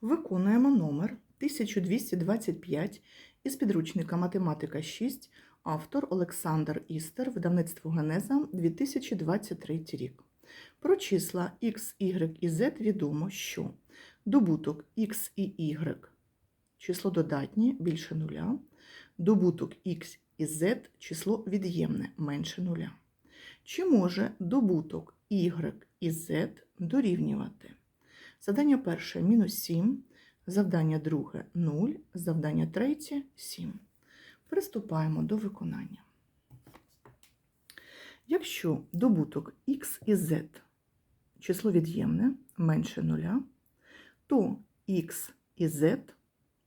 Виконуємо номер 1225 із підручника Математика 6, автор Олександр Істер, видавництво Генеза 2023 рік. Про числа x, y і z відомо, що добуток x і y число додатнє більше нуля, добуток x і z число від'ємне менше нуля. Чи може добуток y і z дорівнювати? Завдання перше мінус 7, завдання друге 0, завдання третє 7. Приступаємо до виконання. Якщо добуток x і z число від'ємне менше нуля, то x і z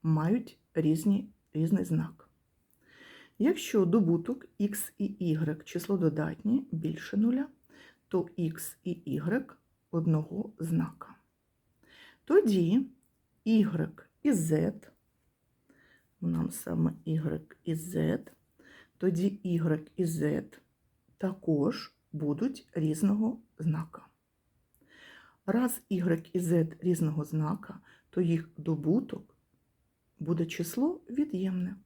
мають різні, різний знак. Якщо добуток x і y число додатнє більше нуля, то x і y одного знака. Тоді y і z, нам саме y і z, тоді y і z також будуть різного знака. Раз y і z різного знака, то їх добуток буде число від'ємне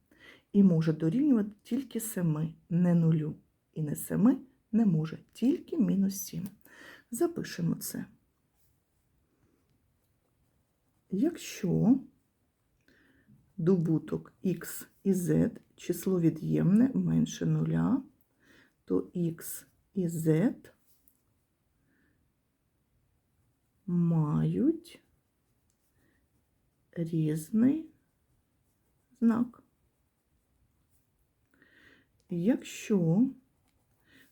і може дорівнювати тільки 7, не нулю. І не 7 не може, тільки мінус 7. Запишемо це. Якщо добуток x і z число від'ємне менше нуля, то x і z мають різний знак. Якщо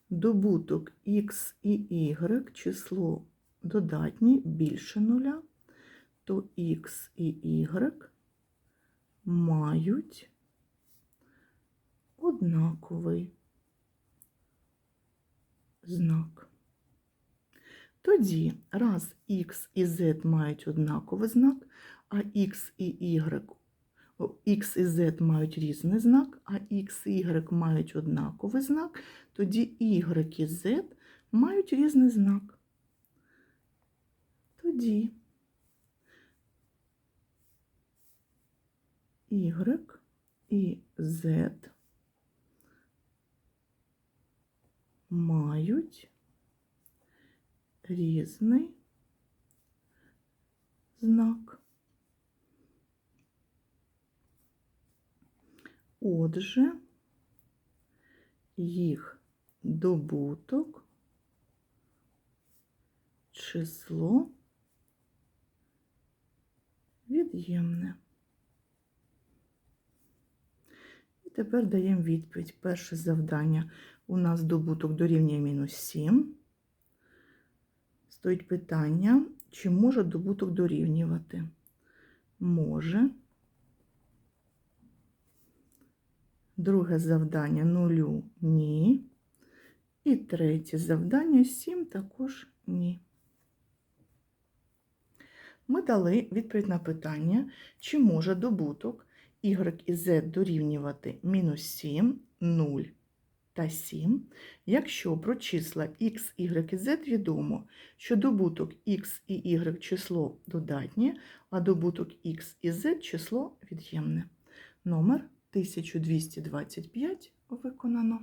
добуток x і y число додатні більше нуля, то x і y мають однаковий знак. Тоді, раз x і z мають однаковий знак, а x і y X і Z мають різний знак, а X і Y мають однаковий знак, тоді Y і Z мають різний знак. Тоді Y і Z мають різний знак. Отже, їх добуток число від'ємне. І тепер даємо відповідь. Перше завдання у нас добуток дорівнює мінус 7. Стоїть питання, чи може добуток дорівнювати? Може. Друге завдання нулю ні. І третє завдання 7 також ні. Ми дали відповідь на питання, чи може добуток y і z дорівнювати мінус 7, 0 та 7, якщо про числа x, y і z відомо, що добуток x і y число додатнє, а добуток x і z число від'ємне. Номер 1225 виконано.